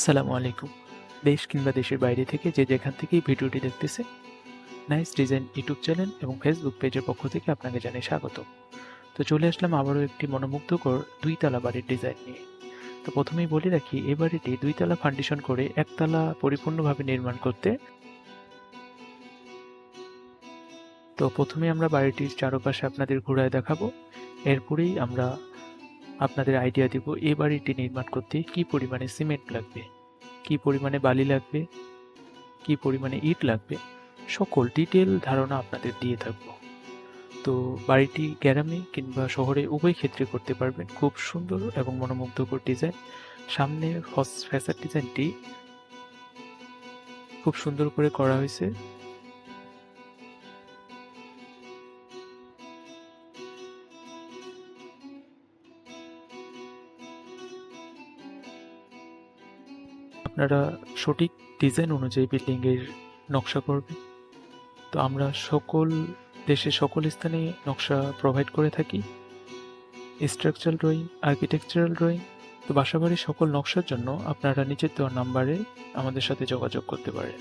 আসসালামু আলাইকুম। দেশ কিংবা দেশের বাইরে থেকে যে যেখান থেকেই ভিডিওটি দেখতেছে নাইস ডিজাইন ইউটিউব চ্যানেল এবং ফেসবুক পেজের পক্ষ থেকে আপনাকে জানাই স্বাগত। তো চলে আসলাম আবারও একটি মনোমুগ্ধকর দুইতলা বাড়ির ডিজাইন নিয়ে। তো প্রথমেই বলে রাখি এই বাড়িটি দুইতলা ফাউন্ডেশন করে একতলা পরিপূর্ণভাবে নির্মাণ করতে। তো প্রথমে আমরা বাড়িটির চারপাশে আপনাদের ঘুরায় দেখাবো। এরপরেই আমরা আপনাদের আইডিয়া দিব এই বাড়িটি নির্মাণ করতে কি পরিমাণে সিমেন্ট লাগবে? কি পরিমাণে বালি লাগবে? কি পরিমাণে ইট লাগবে? সকল ডিটেল ধারণা আপনাদের দিয়ে থাকব। তো বাড়িটি গ্রামে কিংবা শহরে উভয় ক্ষেত্রে করতে পারবেন। খুব সুন্দর এবং মনোমুগ্ধকর ডিজাইন সামনের ফ্যাসার ডিজাইনটি খুব সুন্দর করে করা হয়েছে। আপনারা সঠিক ডিজাইন অনুযায়ী বিল্ডিংয়ের নকশা করবেন। তো আমরা সকল দেশে সকল স্থানে নকশা প্রোভাইড করে থাকি। স্ট্রাকচারাল ড্রয়িং আর্কিটেকচারাল ড্রয়িং তো বাসাবাড়ির সকল নকশার জন্য আপনারা নিচের দেওয়া নাম্বারে আমাদের সাথে যোগাযোগ করতে পারেন।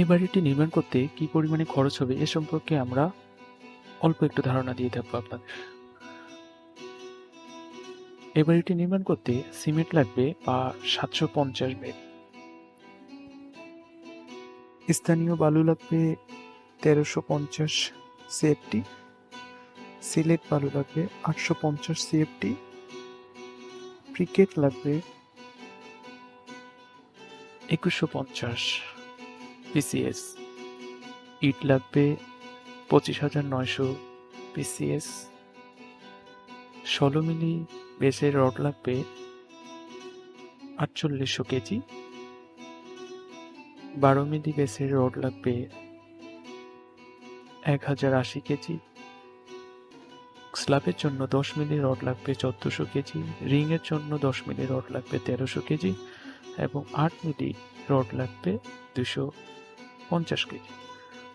এই বাড়িটি নির্মাণ করতে কি পরিমাণে খরচ হবে এ সম্পর্কে আমরা অল্প একটু ধারণা দিয়ে থাকব আপনাদের। এ বাড়িটি নির্মাণ করতে সিমেন্ট লাগবে বা সাতশো পঞ্চাশ বেড স্থানীয় বালু লাগবে তেরোশো পঞ্চাশ সিএফটি। সিলেট বালু লাগবে আটশো পঞ্চাশ সিএফটি। ক্রিকেট লাগবে একুশশো পঞ্চাশ। পিসিএস। ইট লাগবে পঁচিশ হাজার নয়শো পিসিএস। ষোলো মিলি বেসের রড লাগবে আটচল্লিশশো কেজি। বারো মিলি বেসের রড লাগবে এক হাজার আশি কেজি। স্ল্যাবের জন্য দশ মিলি রড লাগবে চোদ্দোশো কেজি। রিংয়ের জন্য দশ মিলি রড লাগবে তেরোশো কেজি। এবং আট মিলি রড লাগবে দুশো পঞ্চাশ কেজি।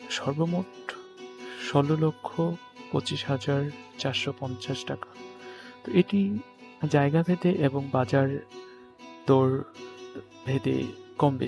সর্বমোট ষোলো লক্ষ পঁচিশ হাজার চারশো পঞ্চাশ টাকা। তো এটি জায়গা ভেদে এবং বাজার দর ভেদে কম বেশি।